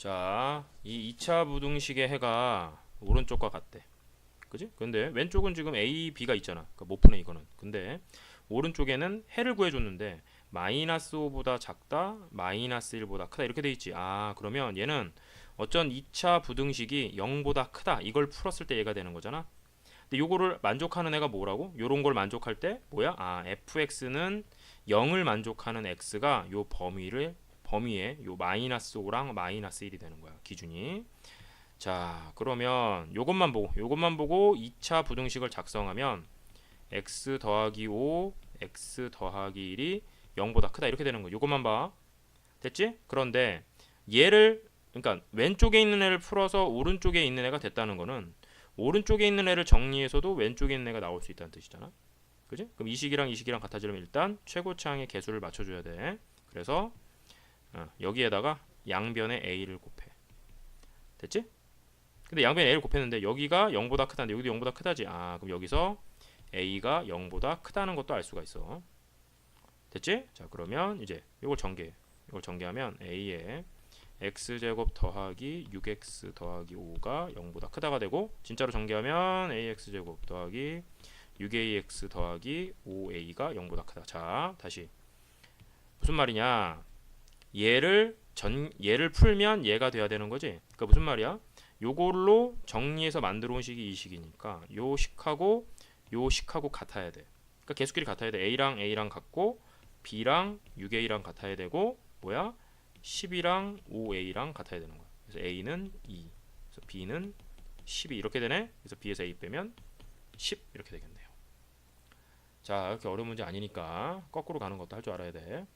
자, 이 2차 부등식의 해가 오른쪽과 같대. 그지? 근데 왼쪽은 지금 A, B가 있잖아. 그러니까 못 푸네 이거는. 근데 오른쪽에는 해를 구해줬는데 마이너스 5보다 작다, 마이너스 1보다 크다 이렇게 돼 있지. 아, 그러면 얘는 어쩐 2차 부등식이 0보다 크다 이걸 풀었을 때 얘가 되는 거잖아. 근데 요거를 만족하는 애가 뭐라고? 요런 걸 만족할 때 뭐야? 아, fx는 0을 만족하는 x가 요 범위를 범위에 요 마이너스 5랑 마이너스 1이 되는 거야. 기준이. 자, 그러면 요것만 보고 요것만 보고 2차 부등식을 작성하면 x 더하기 5, x 더하기 1이 0보다 크다 이렇게 되는 거. 요것만 봐. 됐지? 그런데 얘를 그러니까 왼쪽에 있는 애를 풀어서 오른쪽에 있는 애가 됐다는 거는 오른쪽에 있는 애를 정리해서도 왼쪽에 있는 애가 나올 수 있다는 뜻이잖아. 그지? 그럼 이 식이랑 이 식이랑 같아지려면 일단 최고차항의 개수를 맞춰줘야 돼. 그래서 어, 여기에다가 양변에 a를 곱해. 됐지? 근데 양변에 a를 곱했는데 여기가 0보다 크다는데 여기도 0보다 크다지. 아 그럼 여기서 a가 0보다 크다는 것도 알 수가 있어. 됐지? 자 그러면 이제 이걸 전개. 이걸 전개하면 a에 x제곱 더하기 6x 더하기 5가 0보다 크다가 되고 진짜로 전개하면 ax제곱 더하기 6ax 더하기 5a가 0보다 크다. 자, 다시 무슨 말이냐? 얘를 전 얘를 풀면 얘가 돼야 되는 거지. 그러니까 무슨 말이야? 요걸로 정리해서 만들어 온 식이 이 식이니까 요 식하고 요 식하고 같아야 돼. 그러니까 개수끼리 같아야 돼. a랑 a랑 같고 b랑 6a랑 같아야 되고 뭐야? 10이랑 5a랑 같아야 되는 거야. 그래서 a는 2, 그래서 b는 12 이렇게 되네. 그래서 b에서 a 빼면 10 이렇게 되겠네요. 자, 이렇게 어려운 문제 아니니까 거꾸로 가는 것도 할 줄 알아야 돼.